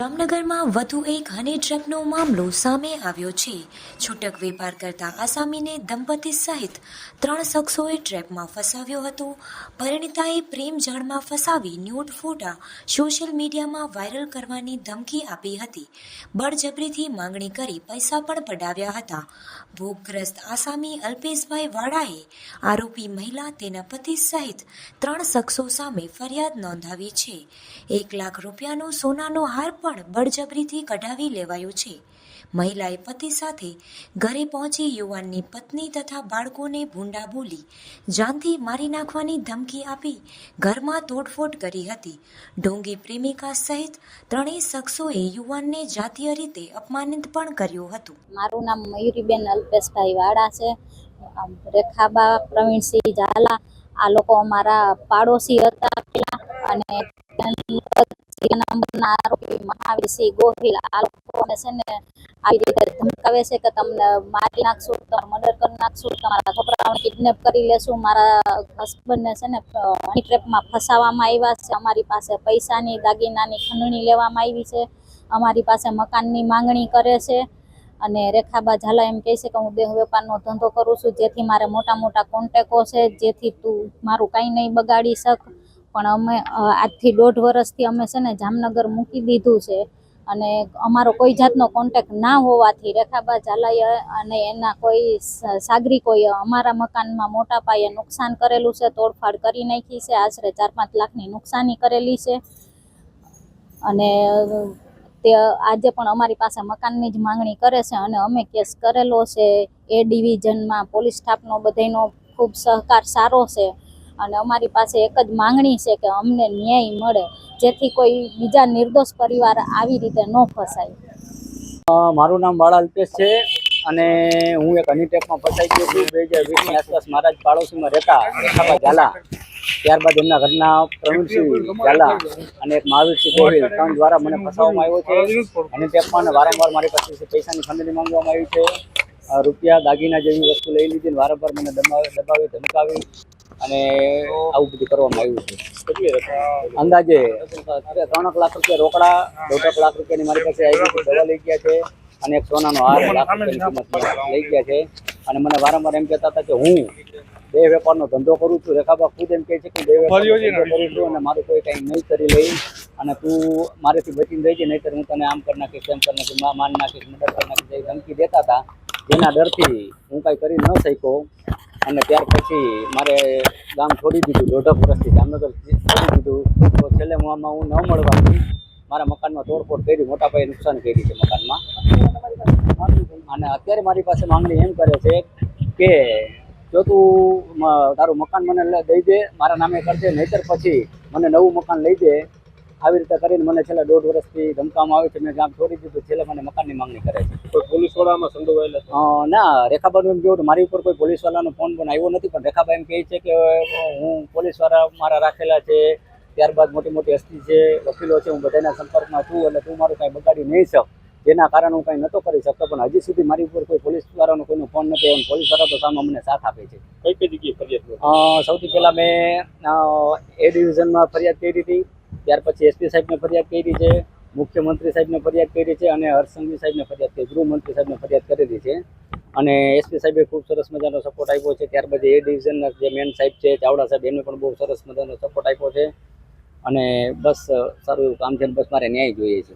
જામનગરમાં વધુ એક હની ટ્રેપનો મામલો સામે આવ્યો છે. છૂટક વેપાર કરતા આસામીને દંપતી સહિત ત્રણ શખ્સોએ ટ્રેપમાં ફસાવ્યો હતો. પરિણીતાએ પ્રેમ જાળમાં ફસાવી ન્યૂડ ફોટા સોશિયલ મીડિયામાં વાયરલ કરવાની ધમકી આપી હતી. બળજબરીથી માંગણી કરી પૈસા પણ પડાવ્યા હતા. ભોગગ્રસ્ત આસામી અલ્પેશભાઈ વાળાએ આરોપી મહિલા તેના પતિ સહિત ત્રણ શખ્સો સામે ફરિયાદ નોંધાવી છે. એક લાખ રૂપિયાનો સોનાનો હાર પણ બળજબરીથી કઢાવી લેવાયો છે. મહિલાએ પતિ સાથે ઘરે પહોંચી યુવાનની પત્ની તથા બાળકોને ભૂંડા બોલી, જાનથી મારી નાખવાની ધમકી આપી, ઘરમાં તોડફોડ કરી હતી. ઢોંગી પ્રેમિકા સહિત ત્રણેય શખ્સોએ યુવાનને જાતીય રીતે અપમાનિત પણ કર્યું હતું. મારું નામ મયુરીબેન અલ્પેશભાઈ વાડા છે. રેખાબા પ્રવીણસિંહ ઝાલા. આ લોકો અમારા પાડોશી હતા અને ત્રીજા નંબરના આરોપી મહાવીરસિંહ ગોહિલ. આ લોકોને છે ને આવી રીતે ધમકાવે છે કે તમને મારી નાખશું, તમારે મર્ડર કરી નાખશું, તમારા છોકરાઓને કિડનેપ કરી લેશું, મારા હસબન્ડને છે ને હની ટ્રેપમાં ફસાવવામાં આવ્યા છે. અમારી પાસે પૈસાની, દાગીનાની ખંડણી લેવામાં આવી છે. અમારી પાસે મકાનની માંગણી કરે છે. અને રેખાબા ઝાલા એમ કહે છે કે હું દેહ વેપારનો ધંધો કરું છું, જેથી મારે મોટા મોટા કોન્ટેકો છે, જેથી તું મારું કાંઈ નહીં બગાડી શક. પણ અમે આજથી દોઢ વર્ષથી અમે છે ને જામનગર મૂકી દીધું છે. અને અમારો કોઈ જાતનો કોન્ટેક ના હોવાથી રેખાબા ઝાલાએ અને એના કોઈ સાગરિકોએ અમારા મકાનમાં મોટા પાયે નુકસાન કરેલું છે, તોડફાડ કરી નાખી છે. આશરે ચાર પાંચ લાખની નુકસાની કરેલી છે. અને તે આજે પણ અમારી પાસે મકાનની જ માંગણી કરે છે અને અમે કેસ કરેલો છે. એ ડિવિઝનમાં પોલીસ સ્ટાફનો બધાયનો ખૂબ સહકાર સારો છે. અને અમારી પાસે એક જ માંગણી છે કે અમને ન્યાય મળે, જેથી કોઈ બીજા નિર્દોષ પરિવાર આવી રીતે ન ફસાય. મારું નામ બાળા અલ્પેશ છે અને હું એક હની ફસાઈ ગયો છું. બે હજાર વીસની આસપાસ મારા જ પાડોશીમાં રહેતા રેખાબા ઝાલા, ત્યારબાદ એમના ઘરના પ્રવીણસિંહ ઝાલા અને એક મહાવીરસિંહ ગોહિલ ત્રણ દ્વારા મને ફસાવવામાં આવ્યો છે. હની વારંવાર મારી પાસે પૈસાની ખંડણી માંગવામાં આવી છે રૂપિયા દાગીના જેવી વસ્તુ લઈ લીધી વારંવાર મને દબાવી, ધમકાવી. અને આવું બધું કરવામાં આવ્યું છે. અંદાજે ત્રણ લાખ રૂપિયા રોકડા દોઢ લાખ રૂપિયાની મારી પાસે આવી દવા લઈ ગયા છે અને એક સોનાનો હાર લાખ રૂપિયાની લઈ ગયા છે. અને મને વારંવાર એમ કહેતા હતા કે હું બે વેપારનો ધંધો કરું છું. રેખાબા ખુદ એમ કહે છે કે બે વેપાર કરું છું અને મારું કોઈ કંઈ નહીં કરી લઈ અને તું મારેથી બચીને રહી નહીં નહીંતર હું તને આમ કરી નાખીશ તેમ કરી નાખીશ માન નાખીશ મદદ કરી નાખીશ ધમકી દેતા હતા. જેના ડરથી હું કાંઈ કરી ન શક્યો. અને ત્યાર પછી મારે ગામ છોડી દીધું, દોઢક વર્ષથી જામનગર છોડી દીધું. તો છેલ્લે હું હું ન મળવાથી મારા મકાનમાં તોડફોડ કરી, મોટા પાયે નુકસાન કરી છે મકાનમાં. અને અત્યારે મારી પાસે માંગણી એમ કરે છે કે જો તું તારું મકાન મને દઈ દે, મારા નામે કરજે, નહીતર પછી મને નવું મકાન લઈ દે. આવી રીતે કરીને મને છેલ્લા દોઢ વર્ષથી ધમકામાં આવે છે. મેં ગામ છોડી દીધું. છેલ્લે મને મકાનની માંગણી કરે છે. કોઈ પોલીસ વાળામાં સંડોવાયેલા ના રેખાબાનું એમ કેવું મારી ઉપર કોઈ પોલીસ વાળાનો ફોન પણ આવ્યો નથી પણ રેખાબા એમ કહે છે કે હું પોલીસવાળા મારા રાખેલા છે ત્યારબાદ મોટી મોટી હસ્તી છે વકીલો છે હું બધાના સંપર્કમાં છું એટલે તું મારું કાંઈ બગાડી નહીં શક જેના કારણે હું કાંઈ નહોતો કરી શકતો પણ હજી સુધી મારી ઉપર કોઈ પોલીસ વાળાનો કોઈનો ફોન નથી એમ પોલીસવાળા તો સામે અમને સાથ આપે છે. કઈ કઈ જગ્યાએ ફરિયાદ સૌથી પહેલાં મેં એ ડિવિઝનમાં ફરિયાદ કરી હતી. ત્યાર પછી એસપી સાહેબને ફરિયાદ કરી છે, મુખ્યમંત્રી સાહેબને ફરિયાદ કરી છે અને હર્ષસંઘવી સાહેબને ફરિયાદ કરી, ગૃહમંત્રી સાહેબને ફરિયાદ કરેલી છે. અને એસપી સાહેબે ખૂબ સરસ મજાનો સપોર્ટ આપ્યો છે. ત્યારબાદ એ ડિવિઝનના જે મેન સાહેબ છે, ચાવડા સાહેબ, એમને પણ બહુ સરસ મજાનો સપોર્ટ આપ્યો છે. અને બસ સારું એવું કામ છે બસ મારે ન્યાય જોઈએ છે.